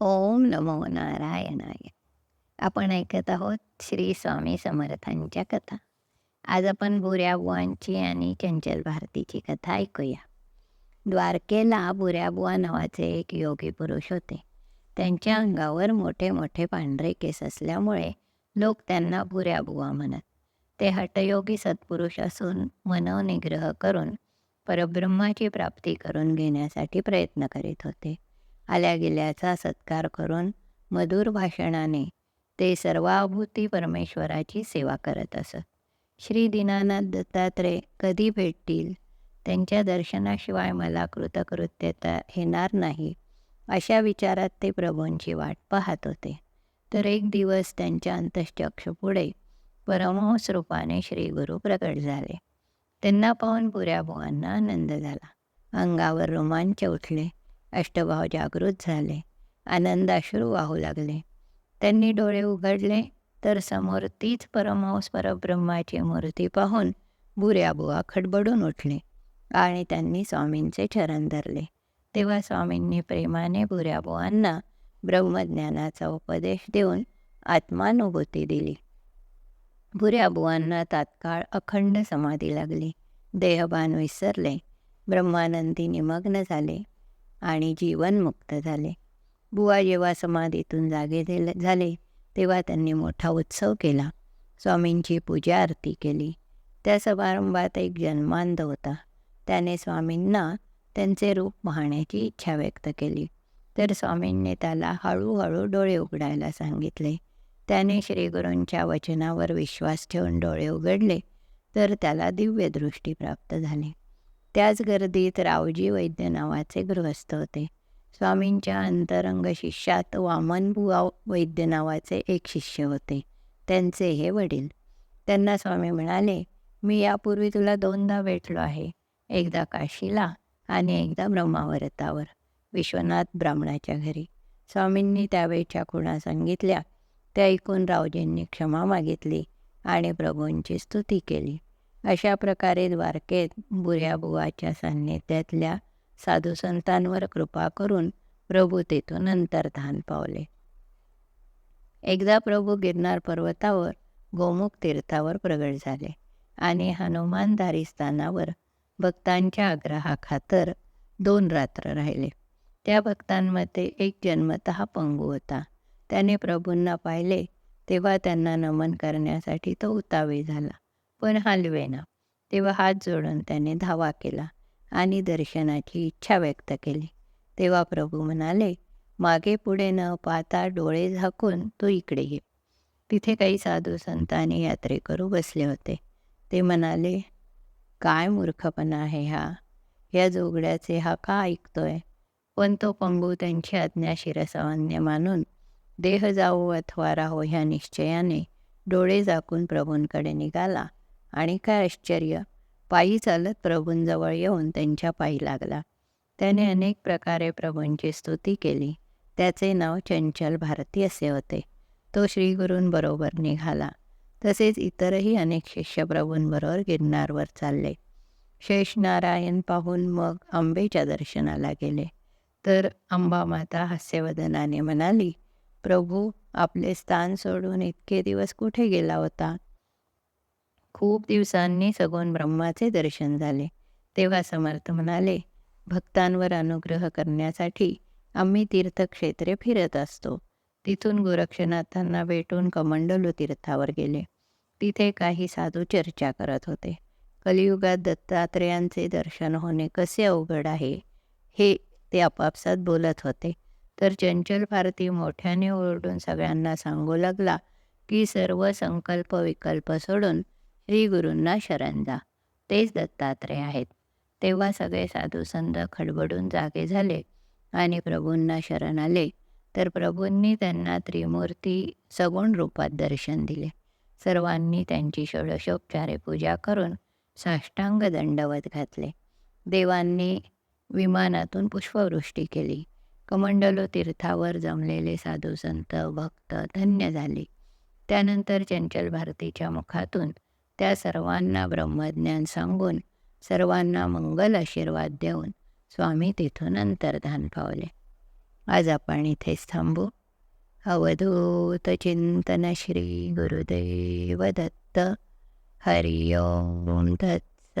ओम नमो नारायणाय. आपण ऐकत आहोत श्री स्वामी समर्थांच्या कथा. आज आपण बुऱ्याबुवांची आणि चंचल भारतीची कथा ऐकूया. द्वारकेला बुऱ्याबुवा नावाचे एक योगी पुरुष होते. त्यांच्या अंगावर मोठे मोठे पांढरे केस असल्यामुळे लोक त्यांना बुऱ्याबुवा म्हणत. ते हटयोगी सत्पुरुष असून मनोनिग्रह करून परब्रह्माची प्राप्ती करून घेण्यासाठी प्रयत्न करीत होते. आल्या गेल्याचा सत्कार करून मधुर भाषणाने ते सर्वाभूती परमेश्वराची सेवा करत असत. श्री दीनानाथ दत्तात्रय कधी भेटतील? त्यांच्या दर्शनाशिवाय मला कृतकृत्यता येणार नाही अशा विचारात ते प्रभूंची वाट पाहत होते. तर एक दिवस त्यांच्या अंतश्चक्षपुढे परमहंस रूपाने श्री गुरु प्रकट झाले. त्यांना पाहून पुऱ्या बुवांना आनंद झाला. अंगावर रोमांच उठले. अष्टभाव जागृत झाले. आनंदाश्रू वाहू लागले. त्यांनी डोळे उघडले तर समोर तीच परमहंस परब्रह्माची मूर्ती पाहून बुऱ्याबुवा खडबडून उठले आणि त्यांनी स्वामींचे चरण धरले. तेव्हा स्वामींनी प्रेमाने बुऱ्याबुवांना ब्रह्मज्ञानाचा उपदेश देऊन आत्मानुभूती दिली. भुऱ्याबुवांना तात्काळ अखंड समाधी लागली. देहभान विसरले. ब्रह्मानंदी निमग्न झाले. आणि जीवनमुक्त झाले. बुवा जेव्हा समाधीतून जागे झाले तेव्हा त्यांनी मोठा उत्सव केला. स्वामींची पूजा आरती केली. त्या समारंभात एक जन्मांध होता. त्याने स्वामींना त्यांचे रूप पाहण्याची इच्छा व्यक्त केली. तर स्वामींनी त्याला हळूहळू डोळे उघडायला सांगितले. त्याने श्रीगुरूंच्या वचनावर विश्वास ठेवून डोळे उघडले तर त्याला दिव्यदृष्टी प्राप्त झाली. त्याच गर्दीत रावजी वैद्य नावाचे गृहस्थ होते. स्वामींच्या अंतरंग शिष्यात वामनबुवा वैद्य नावाचे एक शिष्य होते. त्यांचे हे वडील. त्यांना स्वामी म्हणाले मी यापूर्वी तुला दोनदा भेटलो आहे. एकदा काशीला आणि एकदा ब्रह्मावरतावर. विश्वनाथ ब्राह्मणाच्या घरी. स्वामींनी त्यावेळच्या खुणा सांगितल्या. त्या ऐकून रावजींनी क्षमा मागितली आणि प्रभूंची स्तुती केली. अशा प्रकारे द्वारकेत बुऱ्या बुवाच्या सान्निध्यातल्या साधू संतांवर कृपा करून प्रभू तेथून अंतर्धान पावले. एकदा प्रभू गिरनार पर्वतावर गोमुख तीर्थावर प्रगट झाले आणि हनुमानधारी स्थानावर भक्तांच्या आग्रहाखातर दोन रात्र राहिले. त्या भक्तांमध्ये एक जन्मत पंगू होता. त्याने प्रभूंना पाहिले तेव्हा त्यांना नमन करण्यासाठी तो उतावे झाला. पण हलवेना. तेव्हा हात जोडून त्याने धावा केला आणि दर्शनाची इच्छा व्यक्त केली. तेव्हा प्रभू म्हणाले मागे पुढे न पाहता डोळे झाकून तो इकडे ये. तिथे काही साधू संतांनी यात्रेकरू बसले होते. ते म्हणाले काय मूर्खपणा आहे हा? या जोगड्याचे हा का ऐकतोय? पण तो पंगू त्यांची आज्ञा शिरसामान्य मानून देह जावो अथवा राहो ह्या निश्चयाने डोळे झाकून प्रभूंकडे निघाला आणि काय आश्चर्य. पायी चालत प्रभूंजवळ येऊन त्यांच्या पायी लागला. त्याने अनेक प्रकारे प्रभूंची स्तुती केली. त्याचे नाव चंचल भारती असे होते. तो श्रीगुरूंबरोबर निघाला. तसेच इतरही अनेक शिष्य प्रभूंबरोबर गिरणारवर चालले. शेषनारायण पाहून मग आंबेच्या दर्शनाला गेले. तर अंबामाता हास्यवदनाने म्हणाली प्रभू आपले स्थान सोडून इतके दिवस कुठे गेला होता? खूप दिवसांनी सगोन ब्रह्माचे दर्शन झाले. तेव्हा समर्थ म्हणाले भक्तांवर अनुग्रह करण्यासाठी आम्ही तीर्थक्षेत्रे फिरत असतो. तिथून गोरक्षनाथांना भेटून कमंडलू तीर्थावर गेले. तिथे काही साधू चर्चा करत होते. कलियुगात दत्तात्रेयांचे दर्शन होणे कसे अवघड आहे हे ते आपापसात बोलत होते. तर चंचल भारती मोठ्याने ओरडून सगळ्यांना सांगू लागला की सर्व संकल्प विकल्प सोडून श्रीगुरूंना शरण जा तेच दत्तात्रय आहेत. तेव्हा सगळे साधू संत खडबडून जागे झाले आणि प्रभूंना शरण आले. तर प्रभूंनी त्यांना त्रिमूर्ती सगुण रूपात दर्शन दिले. सर्वांनी त्यांची षोडशोपचारे पूजा करून साष्टांग दंडवत घातले. देवांनी विमानातून पुष्पवृष्टी केली. कमंडलो तीर्थावर जमलेले साधू संत भक्त धन्य झाले. त्यानंतर चंचल भारतीच्या मुखातून त्या सर्वांना ब्रह्मज्ञान सांगून सर्वांना मंगल आशीर्वाद देऊन स्वामी तिथून अंतर्धान पावले. आज आपण इथेच थांबू. अवधूत चिंतन श्री गुरुदेव दत्त. हरि ओम दत्त